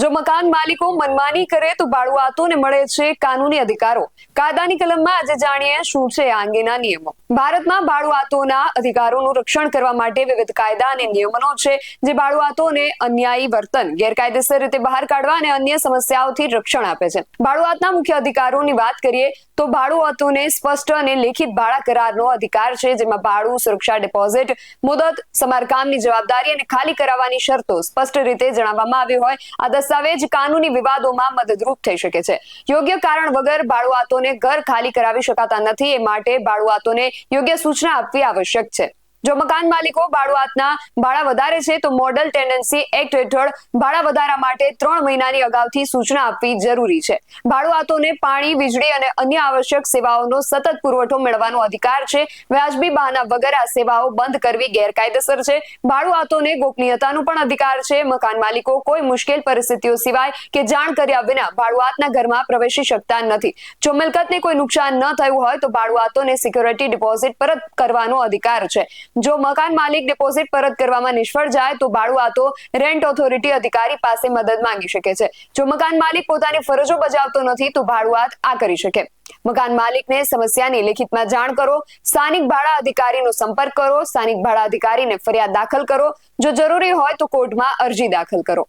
જો મકાન માલિકો મનમાની કરે તો ભાડુઆતોને મળે છે કાનૂની અધિકારો. કાયદાની કલમમાં આજે જાણીએ શું છે આ અંગેના નિયમો. ભારતમાં ભાડુઆતોના અધિકારોનું રક્ષણ કરવા માટે વિવિધ કાયદા અને નિયમનો છે, જે ભાડુઆતોને અન્યાયી વર્તન, ગેરકાયદેસર રીતે બહાર કાઢવા અને અન્ય સમસ્યાઓથી રક્ષણ આપે છે. ભાડુઆતના મુખ્ય અધિકારોની વાત કરીએ, તો ભાડુઆતોને સ્પષ્ટ અને લેખિત ભાડા કરારનો અધિકાર છે, જેમાં ભાડું સુરક્ષા, ડિપોઝિટ, મુદત, સમારકામની જવાબદારી અને ખાલી કરાવવાની શરતો સ્પષ્ટ રીતે જણાવવામાં આવી હોય. આ દસ્તાવેજ કાનૂની વિવાદોમાં મદદરૂપ થઈ શકે છે. યોગ્ય કારણ વગર બાળુઆતોને ઘર ખાલી કરાવી શકાતા નથી, એ માટે બાળુઆતોને યોગ્ય સૂચના આપવી આવશ્યક છે. જો મકાન માલિકો ભાડુઆતના ભાડા વધારે છે, તો મોડલ ટેન્ડન્સી એક્ટ હેઠળ ભાડા વધારા માટે ત્રણ મહિનાની અગાઉથી સૂચના આપવી જરૂરી છે. ભાડુઆતોને પાણી, વીજળી અને અન્ય આવશ્યક સેવાઓનો સતત પુરવઠો મેળવવાનો અધિકાર છે. વ્યાજબી બહાના વગર આ સેવાઓ બંધ કરવી ગેરકાયદેસર છે. ભાડુઆતોને ગોપનીયતાનો પણ અધિકાર છે. મકાન માલિકો કોઈ મુશ્કેલ પરિસ્થિતિઓ સિવાય કે જાણ કર્યા વિના ભાડુઆતના ઘરમાં પ્રવેશી શકતા નથી. જો મિલકતને કોઈ નુકસાન ન થયું હોય, તો ભાડુઆતોને સિક્યોરિટી ડિપોઝિટ પરત કરવાનો અધિકાર છે. જો મકાન માલિક ડિપોઝિટ પરત કરવામાં નિષ્ફળ જાય તો ભાડુઆતો રેન્ટ ઓથોરિટી અધિકારી પાસે મદદ માંગી શકે છે. જો મકાન માલિક પોતાની ફરજો બજાવતો નથી તો ભાડુઆત આ કરી શકે. મકાન માલિકને સમસ્યાની લેખિતમાં જાણ કરો. સ્થાનિક ભાડા અધિકારીનો સંપર્ક કરો. સ્થાનિક ભાડા અધિકારીને ફરિયાદ દાખલ કરો. જો જરૂરી હોય તો કોર્ટમાં અરજી દાખલ કરો.